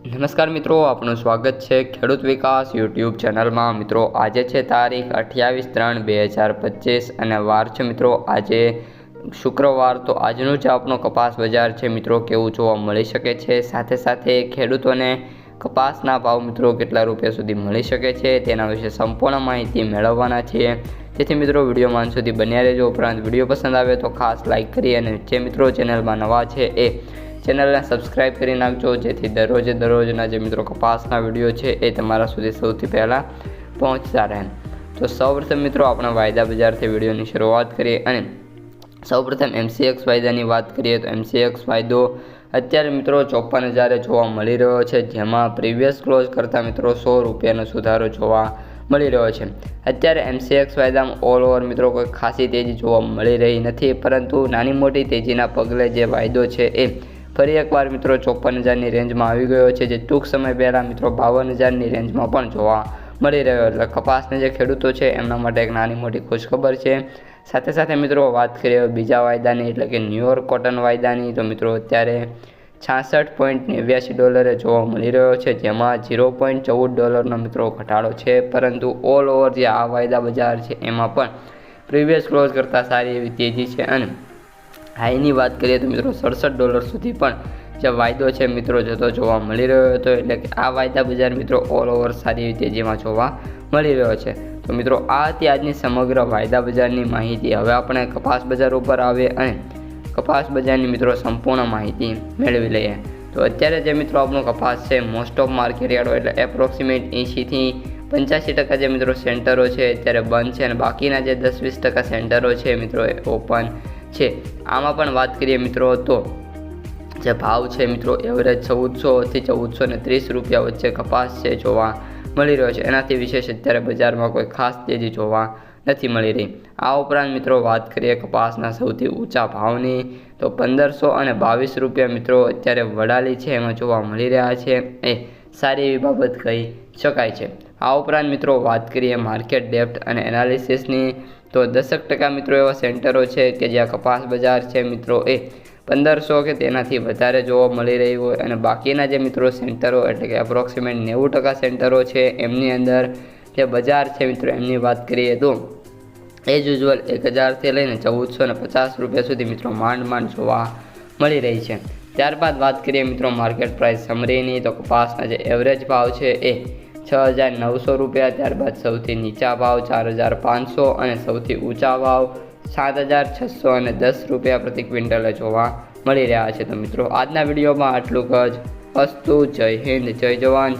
નમસ્કાર મિત્રો, આપનું સ્વાગત છે ખેડૂત વિકાસ યુટ્યુબ ચેનલમાં. મિત્રો, આજે છે તારીખ અઠ્યાવીસ ત્રણ બે હજાર પચીસ અને વાર છે મિત્રો, આજે શુક્રવાર. તો આજનું જ આપણો કપાસ બજાર છે મિત્રો, કેવું જોવા મળી શકે છે? સાથે સાથે ખેડૂતોને કપાસના ભાવ મિત્રો કેટલા રૂપિયા સુધી મળી શકે છે? તેના વિશે સંપૂર્ણ માહિતી મેળવવાના છીએ. તેથી મિત્રો, વીડિયો માન સુધી બન્યા રહેજો. ઉપરાંત વીડિયો પસંદ આવે તો ખાસ લાઇક કરી અને જે મિત્રો ચેનલમાં નવા છે એ ચેનલને સબસ્ક્રાઈબ કરી નાખજો, જેથી દરરોજે દરરોજના જે મિત્રો કપાસના વીડિયો છે એ તમારા સુધી સૌથી પહેલાં પહોંચતા રહે તો સૌપ્રથમ મિત્રો આપણે વાયદા બજારથી વિડીયોની શરૂઆત કરીએ અને સૌપ્રથમ એમસીએક્સ વાયદાની વાત કરીએ તો એમસીએક્સ વાયદો અત્યારે મિત્રો ચોપન હજારે જોવા મળી રહ્યો છે, જેમાં પ્રીવિયસ ક્લોઝ કરતાં મિત્રો સો રૂપિયાનો સુધારો જોવા મળી રહ્યો છે. અત્યારે એમસીએક્સ વાયદામાં ઓલ ઓવર મિત્રો કોઈ ખાસી તેજી જોવા મળી રહી નથી, પરંતુ નાની મોટી તેજીના પગલે જે વાયદો છે એ ફરી એકવાર મિત્રો ચોપન હજારની રેન્જમાં આવી ગયો છે, જે ટૂંક સમય પહેલાં મિત્રો બાવન હજારની રેન્જમાં પણ જોવા મળી રહ્યો એટલે કપાસના જે ખેડૂતો છે, એમના માટે એક નાની મોટી ખુશખબર છે. સાથે સાથે મિત્રો વાત કરીએ બીજા વાયદાની, એટલે કે ન્યુયોર્ક કોટન વાયદાની, તો મિત્રો અત્યારે છાસઠ પોઈન્ટ નેવ્યાસી ડોલરે જોવા મળી રહ્યો છે, જેમાં ઝીરો પોઈન્ટ ચૌદ ડોલરનો મિત્રો ઘટાડો છે. પરંતુ ઓલ ઓવર જે આ વાયદા બજાર છે, એમાં પણ પ્રીવિયસ ક્લોઝ કરતાં સારી એવી તેજી છે અને હાઈની વાત કરીએ તો મિત્રો સડસઠ ડોલર સુધી પણ જે વાયદો છે મિત્રો જતો જોવા મળી રહ્યો હતો, એટલે કે આ વાયદા બજાર મિત્રો ઓલ ઓવર સારી રીતે જેમાં જોવા મળી રહ્યો છે. તો મિત્રો આ હતી આજની સમગ્ર વાયદા બજારની માહિતી. હવે આપણે કપાસ બજાર ઉપર આવીએ અને કપાસ બજારની મિત્રો સંપૂર્ણ માહિતી મેળવી લઈએ. તો અત્યારે જે મિત્રો આપણો કપાસ છે મોસ્ટ ઓફ માર્કેટ યાર્ડો એટલે એપ્રોક્સિમેટ એંશીથી પંચ્યાસી ટકા જે મિત્રો સેન્ટરો છે અત્યારે બંધ છે અને બાકીના જે દસ વીસ ટકા સેન્ટરો છે મિત્રો એ ઓપન છે. આમાં પણ વાત કરીએ મિત્રો, તો જે ભાવ છે મિત્રો એવરેજ ચૌદસોથી ચૌદસો ને ત્રીસ રૂપિયા વચ્ચે કપાસ છે જોવા મળી રહ્યો છે. એનાથી વિશેષ અત્યારે બજારમાં કોઈ ખાસ તેજી જોવા નથી મળી રહી. આ ઉપરાંત મિત્રો વાત કરીએ કપાસના સૌથી ઊંચા ભાવની, તો પંદરસો અને બાવીસ રૂપિયા મિત્રો અત્યારે વડાલી છે, એમાં જોવા મળી રહ્યા છે. એ સારી એવી બાબત કહી શકાય છે. આ ઉપરાંત મિત્રો વાત કરીએ માર્કેટ ડેપ્થ અને એનાલિસિસની તો દસક ટકા મિત્રો એવા સેન્ટરો છે કે જ્યાં કપાસ બજાર છે મિત્રો એ પંદરસો કે તેનાથી વધારે જોવા મળી રહી હોય અને બાકીના જે મિત્રો સેન્ટરો એટલે કે એપ્રોક્સિમેટ નેવું ટકા સેન્ટરો છે એમની અંદર જે બજાર છે મિત્રો એમની વાત કરીએ તો એઝ યુઝ્યુઅલ એક હજારથી લઈને ચૌદસો ને પચાસ રૂપિયા સુધી મિત્રો માંડ માંડ જોવા મળી રહી છે. ત્યારબાદ વાત કરીએ મિત્રો માર્કેટ પ્રાઇસ સમરીની તો કપાસના જે એવરેજ ભાવ છે એ છ હજાર નવસો રૂપિયા, ત્યારબાદ સૌથી નીચા ભાવ ચાર હજાર પાંચસો અને સૌથી ઊંચા ભાવ સાત હજાર છસો અને દસ રૂપિયા પ્રતિ ક્વિન્ટલે જોવા મળી રહ્યા છે. તો મિત્રો, આજના વિડીયોમાં આટલું જ. અસ્તુ, જય હિન્દ, જય જવાન, જય